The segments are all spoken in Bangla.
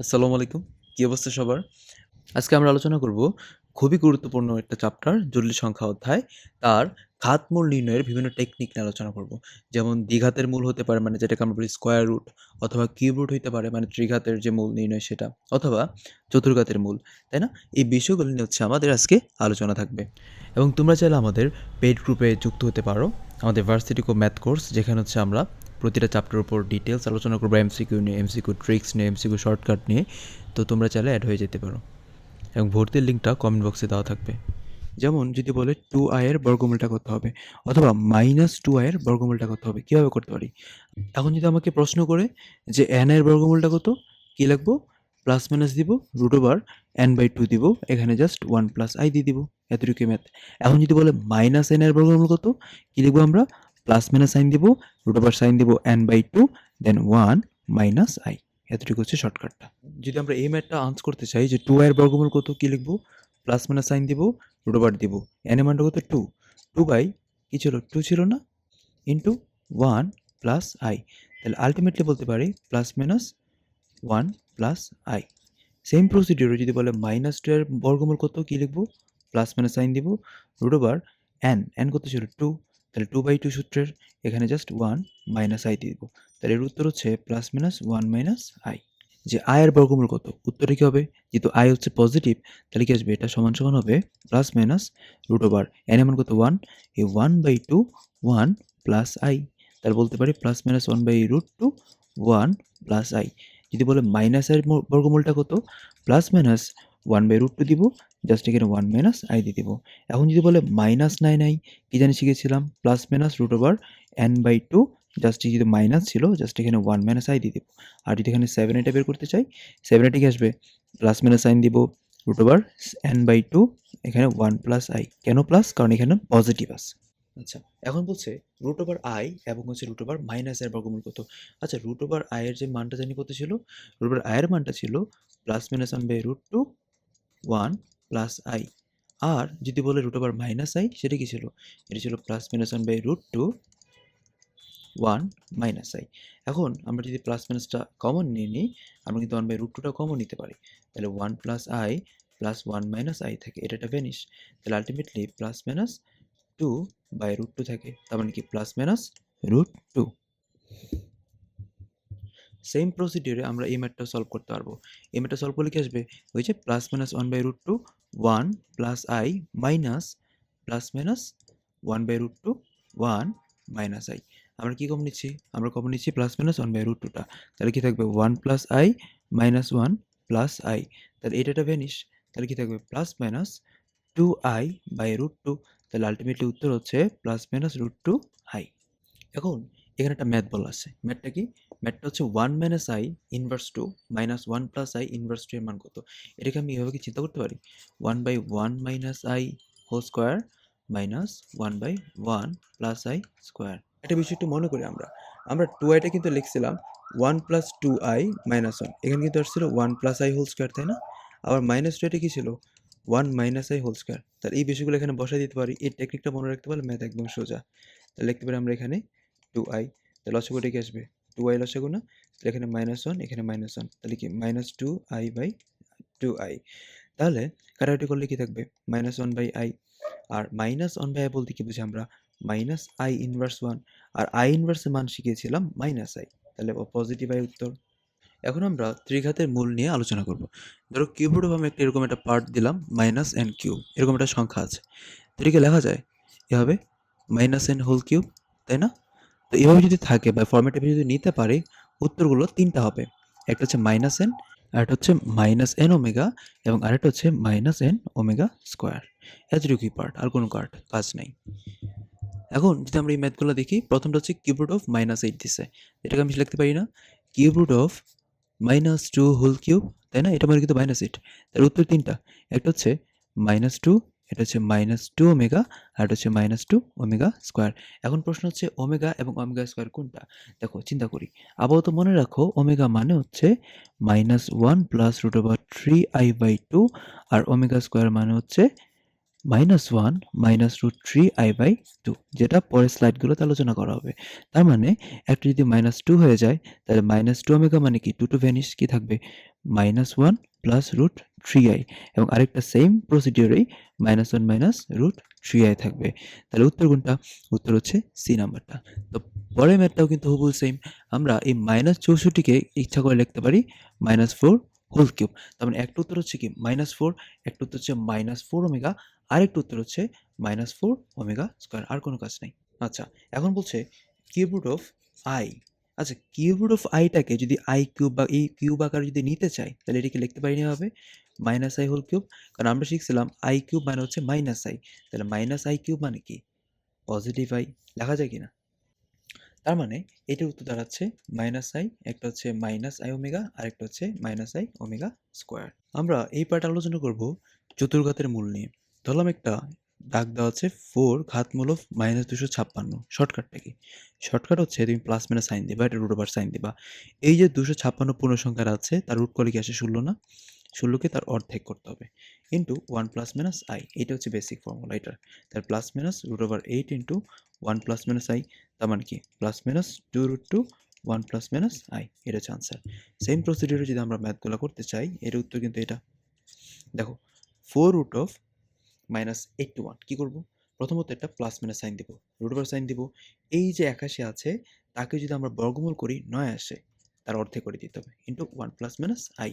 আসসালামু আলাইকুম। কী অবস্থা সবার? আজকে আমরা আলোচনা করব খুবই গুরুত্বপূর্ণ একটা চ্যাপ্টার জটিল সংখ্যা অধ্যায়। তার ঘাতমূল নির্ণয়ের বিভিন্ন টেকনিক নিয়ে আলোচনা করব। যেমন দ্বিঘাতের মূল হতে পারে মানে যেটাকে আমরা বলি স্কোয়ার রুট অথবা কিউব রুট হতে পারে মানে ত্রিঘাতের যে মূল নির্ণয় সেটা, অথবা চতুর্ঘাতের মূল, তাই না? এই বিষয়গুলো নিয়ে হচ্ছে আমাদের আজকে আলোচনা থাকবে। এবং তোমরা চাইলে আমাদের পেড গ্রুপে যুক্ত হতে পারো, আমাদের ভার্সিটিকো ম্যাথ কোর্স যেখানে হচ্ছে আমরা প্রতিটা চ্যাপ্টারের উপর ডিটেলস আলোচনা করব এমসিকিউ নিয়ে এমসিকিউ ট্রিক্স নিয়ে এমসিকিউ শর্টকাট নিয়ে, তো তোমরা চাইলে অ্যাড হয়ে যেতে পারো। এবং ভর্তির লিঙ্কটা কমেন্ট বক্সে দেওয়া থাকবে। যেমন যদি বলে টু আয়ের বর্গমূলটা করতে হবে, অথবা মাইনাস টু আয়ের বর্গমূলটা করতে হবে, কীভাবে করতে পারি? এখন যদি আমাকে প্রশ্ন করে যে এন এর বর্গমূলটা কত, কী লাগবো প্লাস মাইনাস দিব root over N by two দিব, এখানে জাস্ট ওয়ান প্লাস আই দিয়ে দিব এতটুকু ম্যাথ এখন যদি বলে মাইনাস এন এর বর্গমূল কত, কী লিখব আমরা? প্লাস মাইনাস সাইন দিব রুট ওভার সাইন দিব N by two then one minus I এতটুকু হচ্ছে শর্টকাটটা যদি আমরা এই ম্যাথটা আনস করতে চাই, যে টু আয়ের বর্গমূল কত, কী লিখব? প্লাস মাইনাস সাইন দিব রুট ওভার দিব। এন এর মানটা কত? টু টু বাই কী ছিল? টু ছিল না? ইন্টু ওয়ান প্লাস আই তাহলে আলটিমেটলি বলতে পারি plus minus one plus I same procedure যদি বলে মাইনাস টু এর বর্গমূল কত, কী লিখব? প্লাস মাইনাস সাইন দিব রুট ওভার এন এন কত ছিল? টু তাহলে টু বাই টু সূত্রের এখানে জাস্ট ওয়ান মাইনাস আই দিয়ে দিব। তাহলে এর উত্তর হচ্ছে plus minus one minus I যে আয়ের বর্গমূল কত? উত্তরে কী হবে? যেহেতু আই হচ্ছে পজিটিভ তাহলে কী আসবে? এটা সমান সমান হবে plus minus root over N এমন কত? ওয়ান এই one by two one plus I তাহলে বলতে পারি plus minus one by root two one plus I যদি বলে মাইনাস এর ম- বর্গমূলটা কত? Plus minus one by root two দিব জাস্ট এখানে ওয়ান মাইনাস আই দিয়ে দিব। এখন যদি বলে মাইনাস নাইন আই কী জানি শিখেছিলাম? Plus minus root over N by two just যদি মাইনাস ছিল জাস্ট এখানে ওয়ান মাইনাস আই দিয়ে দিব। আর যদি এখানে সেভেন এটা বের করতে চাই সেভেন এটা কি আসবে? প্লাস মাইনাস আইন দিব root over N by two এখানে ওয়ান প্লাস আই কেন প্লাস কারণ এখানে পজিটিভ আছে। আচ্ছা এখন বলছে রুট ওভার আই এবং হচ্ছে রুট ওভার মাইনাস এর বর্গমূল কত? আচ্ছা রুট ওভার আয়ের যে মানটা জানি কত ছিল? রুট ওভার আয়ের মানটা ছিল plus minus one by root two one plus I. আর যদি বলে রুট ওভার মাইনাস আই, সেটা কি ছিল? এটা ছিল plus minus one by root two one minus I. এখন আমরা যদি প্লাস মাইনাসটা কমন নিয়ে নিই, আমরা কিন্তু ওয়ান বাই রুট টুটা কমন নিতে পারি। তাহলে one plus I plus one minus I থাকে, এটা একটা ভ্যানিশ তাহলে ultimately plus minus two by root two থাকে। তার মানে কি? Plus minus root two same প্রসিডিউরে আমরা এই ম্যাথটা সলভ করতে পারব। এই ম্যাথটা সলভ করলে কি আসবে? ওই যে plus minus one by root two one plus I minus plus minus one by root two one minus I আমরা কী কম নিচ্ছি? আমরা কমন নিচ্ছি plus minus one by root টুটা তাহলে কী থাকবে? One plus I minus one plus I তাহলে এটা ভ্যানিশ তাহলে কী থাকবে? Plus minus two I by root two তাহলে আলটিমেটলি উত্তর হচ্ছে plus minus root two I এখন এখানে একটা ম্যাথ বলা আছে। ম্যাথটা কি? ম্যাথটা হচ্ছে one minus I inverse two minus one plus I inverse two এর মান কত? এটাকে আমি এভাবে কি চিন্তা করতে পারি? One by one minus I whole square minus one by one plus I square একটা বিষয় একটু মনে করি আমরা। আমরা টু আইটা কিন্তু লিখছিলাম one plus two I minus one এখানে কিন্তু আসছিল one plus I whole square তাই না? আবার মাইনাস টু এটা কি ছিল? One minus I whole square তাহলে এই বিষয়গুলো এখানে বসাই দিতে পারি। এই টেকনিকটা মনে রাখতে পারলে ম্যাথ একদম সোজা। তাহলে লিখতে পারি আমরা এখানে টু আই তাহলে লসাগুটা কি আসবে? টু আই লসাগু না তাহলে এখানে মাইনাস ওয়ান এখানে মাইনাস ওয়ান তাহলে কি? Minus two I by two I তাহলে কাটাকাটি করলে কি থাকবে? মাইনাস ওয়ান বাই আই আর মাইনাস ওয়ান বাই আই বলতে কি বুঝি আমরা? মাইনাস আই ইনভার্স ওয়ান আর আই ইনভার্সের মান শিখিয়েছিলাম মাইনাস আই তাহলে পজিটিভ আই উত্তর। এখন আমরা ত্রিঘাতের মূল নিয়ে আলোচনা করব। ধরো কিউবরুট আমি একটা এরকম একটা পার্ট দিলাম মাইনাস এন কিউব এরকম একটা সংখ্যা আছে। এটাকে লেখা যায়? এভাবে মাইনাস এন হোল কিউব তাই না? তো এভাবে যদি থাকে বা ফর্মেটে যদি নিতে পারি, উত্তরগুলো তিনটা হবে। একটা হচ্ছে মাইনাস এন আরেকটা হচ্ছে মাইনাস এন ওমেগা এবং আরেকটা হচ্ছে মাইনাস এন ওমেগা স্কোয়ার এতটুকুই পার্ট আর কোনো কার্ড কাজ নেই। এখন যদি আমরা এই ম্যাথগুলো দেখি, প্রথমটা হচ্ছে cube root of minus eight দিছে। এটাকে আমি লিখতে পারি না। Cube root of minus two whole cube তাই না? এটা মানে কিন্তু মাইনাস এইট তার উত্তর তিনটা। একটা হচ্ছে মাইনাস টু এটা হচ্ছে মাইনাস টু ওমেগা আর এটা হচ্ছে মাইনাস টু ওমেগা স্কোয়ার এখন প্রশ্ন হচ্ছে ওমেগা এবং ওমেগা স্কোয়ার কোনটা? দেখো, চিন্তা করি। আপাতত মনে রাখো ওমেগা মানে হচ্ছে minus one plus root over three I by two R omega square মানে হচ্ছে minus one minus root three I by two, যেটা পরের স্লাইডগুলোতে আলোচনা করা হবে। তার মানে একটা যদি মাইনাস টু হয়ে যায়, তাহলে মাইনাস টু ওমেগা মানে কি? টু টু ভ্যানিশ কি থাকবে? Minus one plus root three I, এবং আরেকটা same প্রসিডিওরেই minus one minus root three I থাকবে। তাহলে উত্তর কোনটা? উত্তর হচ্ছে সি নাম্বারটা। তো পরের ম্যাথটাও কিন্তু হুবহু সেম আমরা এই মাইনাস চৌষট্টিকে ইচ্ছা করে লিখতে পারি মাইনাস ফোর হোল কিউব। তার মানে একটা উত্তর হচ্ছে কি? মাইনাস ফোর, একটা উত্তর হচ্ছে মাইনাস ফোর ওমেগা আরেকটা উত্তর হচ্ছে মাইনাস ফোর ওমেগা স্কোয়ার আর কোনো কাজ নেই। আচ্ছা এখন বলছে কিউব রুট অফ আই আচ্ছা কিউব রুট অফ আইটাকে যদি আই কিউব বা এই কিউব আকারে যদি নিতে চাই, তাহলে এটাকে লিখতে পারি হবে মাইনাস আই হোল কিউব কারণ আমরা শিখছিলাম আই কিউব মানে হচ্ছে মাইনাস আই তাহলে মাইনাস আই কিউব মানে কি? পজিটিভ আই লেখা যায় কি না তার মানে এটার উত্তর দাঁড়াচ্ছে মাইনাস আই একটা হচ্ছে মাইনাস আই ওমেগা আর একটা হচ্ছে মাইনাস আই ওমেগা স্কোয়ার আমরা এই পার্ট আলোচনা করব চতুর্ঘাতের মূল নিয়ে। ধরলাম একটা দাগ দেওয়া আছে ফোর ঘাতমূল অফ মাইনাস দুশো ছাপ্পান্ন। শর্টকাটটা কি? শর্টকাট হচ্ছে তুমি প্লাস মাইনাস সাইন দিবা, এটা রুট ওভার সাইন দিবা। এই যে দুশো ছাপ্পান্ন পূর্ণ সংখ্যার আছে, তার রুট করলে কি আসে? ষোলো না? ষোলোকে তার অর্ধেক করতে হবে। Into one plus minus I এটা হচ্ছে বেসিক ফর্মুলা এটার তার plus minus root over eight into one plus minus I তার মানে কি? Plus minus two root two one plus minus I এটা হচ্ছে আনসার সেম প্রসিডিউরে যদি আমরা ম্যাথগুলো করতে চাই, এর উত্তর কিন্তু এটা। দেখো four root of minus eighty one কী করব? প্রথমত একটা প্লাস মাইনাস সাইন দিব রুট ওভার সাইন দিব। এই যে একাশি আছে, তাকে যদি আমরা বর্গমূল করি, নয় আসে, তার অর্ধে করে দিতে হবে into one plus minus i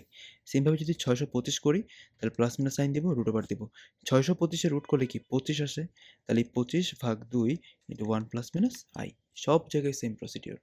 সেমভাবে যদি ছয়শো পঁচিশ করি, তাহলে প্লাস মাইনাস সাইন দিব রুট ওভার দিব। ছয়শো পঁচিশে রুট করলে কি পঁচিশ আসে? তাহলে পঁচিশ ভাগ দুই into one plus minus i সব জায়গায় সেম প্রসিডিওর